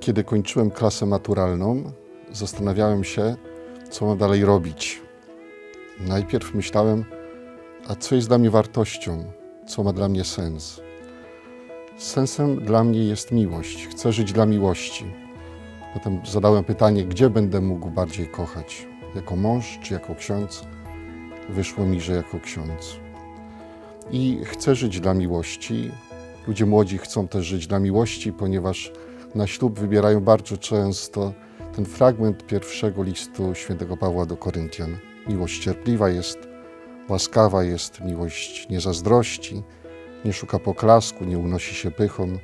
Kiedy kończyłem klasę maturalną, zastanawiałem się, co mam dalej robić. Najpierw myślałem, a co jest dla mnie wartością, co ma dla mnie sens. Sensem dla mnie jest miłość. Chcę żyć dla miłości. Potem zadałem pytanie, gdzie będę mógł bardziej kochać? Jako mąż czy jako ksiądz? Wyszło mi, że jako ksiądz. I chcę żyć dla miłości. Ludzie młodzi chcą też żyć dla miłości, ponieważ na ślub wybierają bardzo często ten fragment pierwszego listu świętego Pawła do Koryntian. Miłość cierpliwa jest, łaskawa jest, miłość nie zazdrości, nie szuka poklasku, nie unosi się pychą,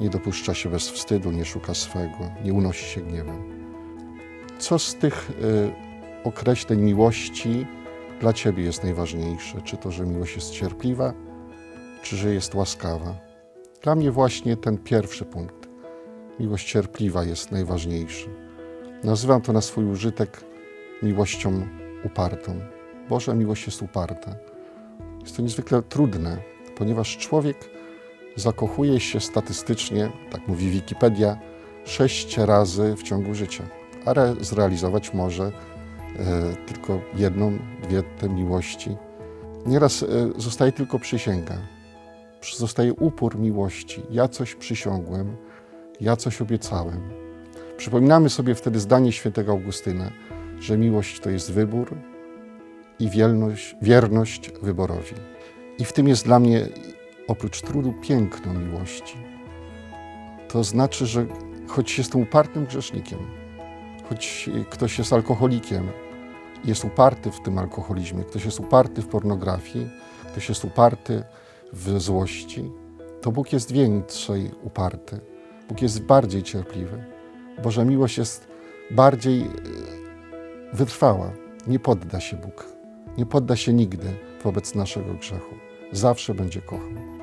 nie dopuszcza się bez wstydu, nie szuka swego, nie unosi się gniewem. Co z tych y, określeń miłości dla Ciebie jest najważniejsze? Czy to, że miłość jest cierpliwa, czy że jest łaskawa? Dla mnie właśnie ten pierwszy punkt. Miłość cierpliwa jest najważniejszy. Nazywam to na swój użytek miłością upartą. Boża miłość jest uparta. Jest to niezwykle trudne, ponieważ człowiek zakochuje się statystycznie, tak mówi Wikipedia, sześć razy w ciągu życia, ale zrealizować może e, tylko jedną, dwie te miłości. Nieraz e, zostaje tylko przysięga, zostaje upór miłości. Ja coś przysiągłem, ja coś obiecałem. Przypominamy sobie wtedy zdanie świętego Augustyna, że miłość to jest wybór i wierność, wierność wyborowi. I w tym jest dla mnie oprócz trudu piękno miłości. To znaczy, że choć jestem upartym grzesznikiem, choć ktoś jest alkoholikiem, jest uparty w tym alkoholizmie, ktoś jest uparty w pornografii, ktoś jest uparty w złości, to Bóg jest więcej uparty. Bóg jest bardziej cierpliwy. Boża miłość jest bardziej e, wytrwała. Nie podda się Bóg. Nie podda się nigdy wobec naszego grzechu. Zawsze będzie kochał.